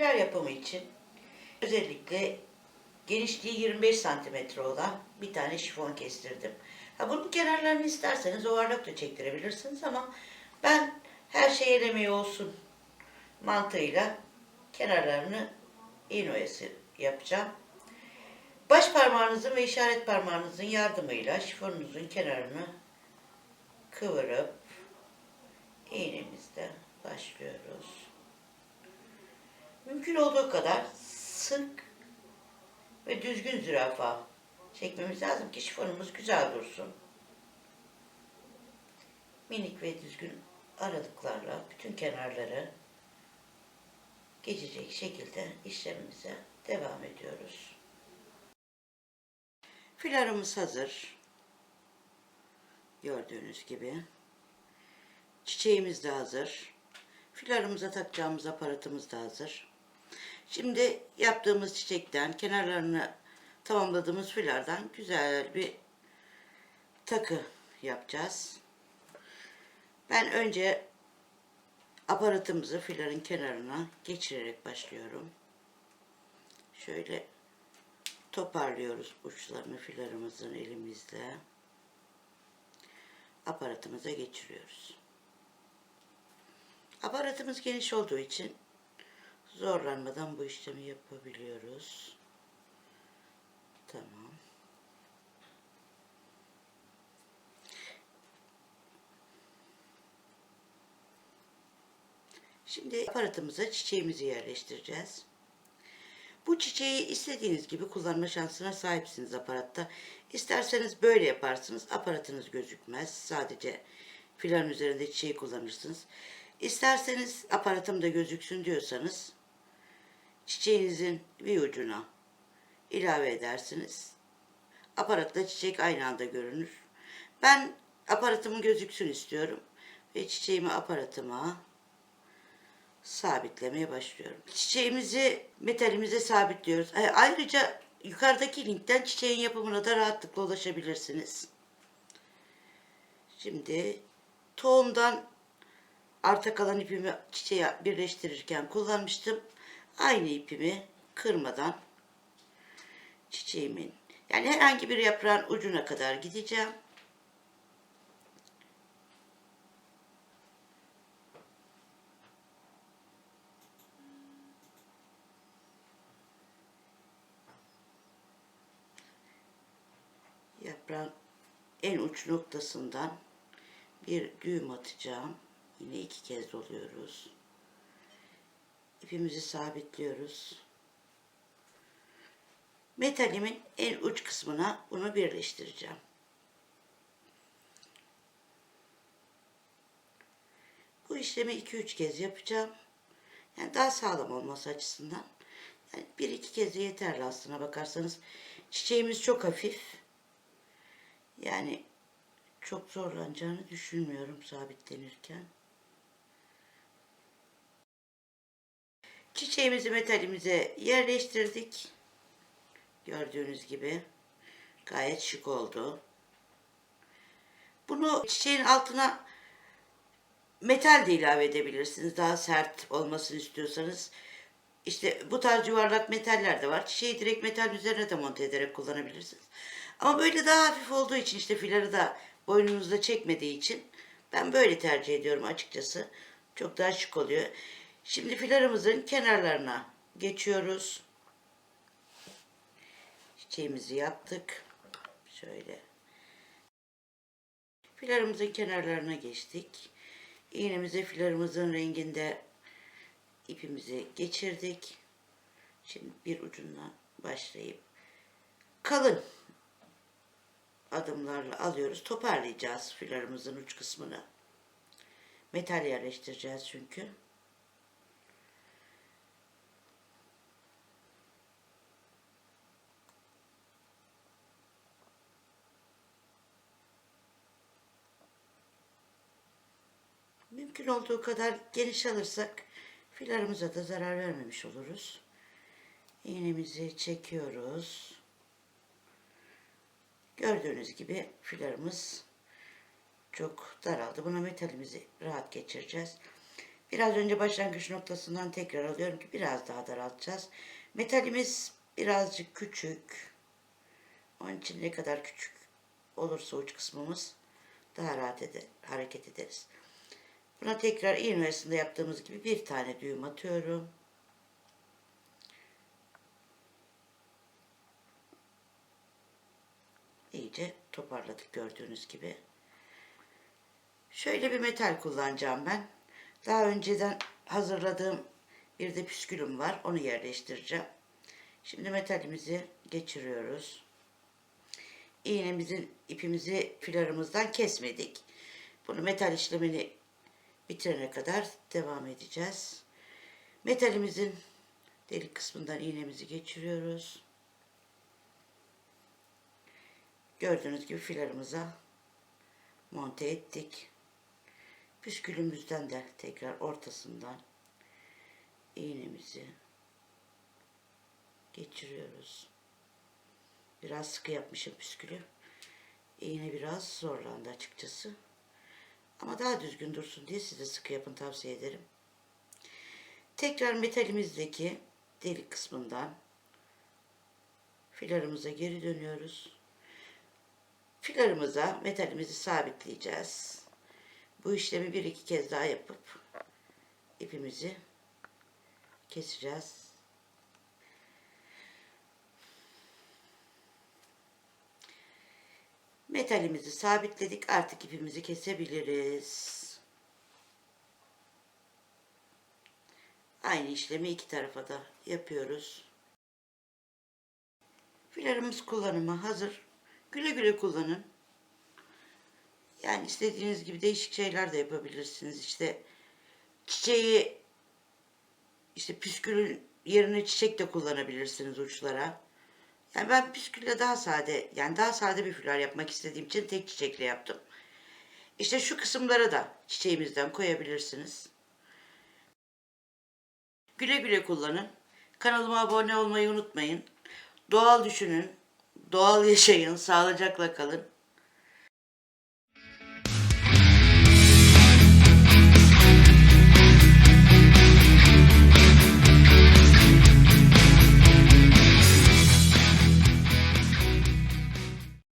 Filar yapımı için özellikle genişliği 25 santimetre olan bir tane şifon kestirdim. Ha, bunun kenarlarını isterseniz overlock da çektirebilirsiniz ama ben her şey el emeği olsun mantığıyla kenarlarını iğne yapacağım. Baş parmağınızın ve işaret parmağınızın yardımıyla şifonunuzun kenarını kıvırıp iğnemizle başlıyoruz. Mümkün olduğu kadar sık ve düzgün zürafa çekmemiz lazım ki şifonumuz güzel dursun. Minik ve düzgün aralıklarla bütün kenarları geçecek şekilde işlemimize devam ediyoruz. Filarımız hazır. Gördüğünüz gibi. Çiçeğimiz de hazır. Filarımıza takacağımız aparatımız da hazır. Şimdi yaptığımız çiçekten kenarlarını tamamladığımız filardan güzel bir takı yapacağız. Ben önce aparatımızı fiların kenarına geçirerek başlıyorum. Şöyle toparlıyoruz uçlarını filarımızın elimizle. Aparatımıza geçiriyoruz. Aparatımız geniş olduğu için zorlanmadan bu işlemi yapabiliyoruz. Tamam. Şimdi aparatımıza çiçeğimizi yerleştireceğiz. Bu çiçeği istediğiniz gibi kullanma şansına sahipsiniz aparatta. İsterseniz böyle yaparsınız. Aparatınız gözükmez. Sadece filan üzerinde çiçeği kullanırsınız. İsterseniz aparatım da gözüksün diyorsanız çiçeğinizin bir ucuna ilave edersiniz. Aparatla çiçek aynı anda görünür. Ben aparatımın gözüksün istiyorum ve çiçeğimi aparatıma sabitlemeye başlıyorum. Çiçeğimizi metalimize sabitliyoruz. E, Ayrıca yukarıdaki linkten çiçeğin yapımına da rahatlıkla ulaşabilirsiniz. Şimdi tohumdan arta kalan ipimi çiçeğe birleştirirken kullanmıştım. Aynı ipimi kırmadan çiçeğimin yani herhangi bir yaprağın ucuna kadar gideceğim. Yaprağın en uç noktasından bir düğüm atacağım. Yine iki kez doluyoruz. İpimizi sabitliyoruz. Metalimin en uç kısmına bunu birleştireceğim. Bu işlemi 2-3 kez yapacağım. Yani daha sağlam olması açısından. Yani bir iki kez de yeterli aslına bakarsanız. Çiçeğimiz çok hafif. Yani çok zorlanacağını düşünmüyorum sabitlenirken. Çiçeğimizi metalimize yerleştirdik. Gördüğünüz gibi gayet şık oldu. Bunu çiçeğin altına metal de ilave edebilirsiniz. Daha sert olmasını istiyorsanız. İşte bu tarz yuvarlak metaller de var. Çiçeği direkt metal üzerine de monte ederek kullanabilirsiniz. Ama böyle daha hafif olduğu için işte fiları da boynunuzda çekmediği için ben böyle tercih ediyorum açıkçası. Çok daha şık oluyor. Şimdi filarımızın kenarlarına geçiyoruz. Çiçeğimizi yaptık. Şöyle. Filarımızın kenarlarına geçtik. İğnemizi filarımızın renginde ipimizi geçirdik. Şimdi bir ucundan başlayıp kalın adımlarla alıyoruz. Toparlayacağız filarımızın uç kısmını. Metal yerleştireceğiz çünkü. Mümkün olduğu kadar geniş alırsak filarımıza da zarar vermemiş oluruz. İğnemizi çekiyoruz. Gördüğünüz gibi filarımız çok daraldı. Buna metalimizi rahat geçireceğiz. Biraz önce başlangıç noktasından tekrar alıyorum ki biraz daha daraltacağız. Metalimiz birazcık küçük. Onun için ne kadar küçük olursa uç kısmımız daha rahat eder, hareket ederiz. Buna tekrar iğne arasında yaptığımız gibi bir tane düğüm atıyorum. İyice toparladık gördüğünüz gibi. Şöyle bir metal kullanacağım ben. Daha önceden hazırladığım bir de püskülüm var. Onu yerleştireceğim. Şimdi metalimizi geçiriyoruz. İğnemizin ipimizi filarımızdan kesmedik. Bunu metal işlemini bitirene kadar devam edeceğiz. Metalimizin delik kısmından iğnemizi geçiriyoruz. Gördüğünüz gibi filarımıza monte ettik. Püskülümüzden de tekrar ortasından iğnemizi geçiriyoruz. Biraz sıkı yapmışım püskülü. İğne biraz zorlandı açıkçası. Ama daha düzgün dursun diye size sıkı yapın tavsiye ederim. Tekrar metalimizdeki delik kısmından filarımıza geri dönüyoruz. Filarımıza metalimizi sabitleyeceğiz. Bu işlemi bir iki kez daha yapıp ipimizi keseceğiz. Metalimizi sabitledik. Artık ipimizi kesebiliriz. Aynı işlemi iki tarafa da yapıyoruz. Filarımız kullanıma hazır. Güle güle kullanın. Yani istediğiniz gibi değişik şeyler de yapabilirsiniz. İşte çiçeği işte püskülün yerine çiçek de kullanabilirsiniz uçlara. Yani ben püskülle daha sade, yani daha sade bir fular yapmak istediğim için tek çiçekle yaptım. İşte şu kısımlara da çiçeğimizden koyabilirsiniz. Güle güle kullanın. Kanalıma abone olmayı unutmayın. Doğal düşünün, doğal yaşayın, sağlıcakla kalın.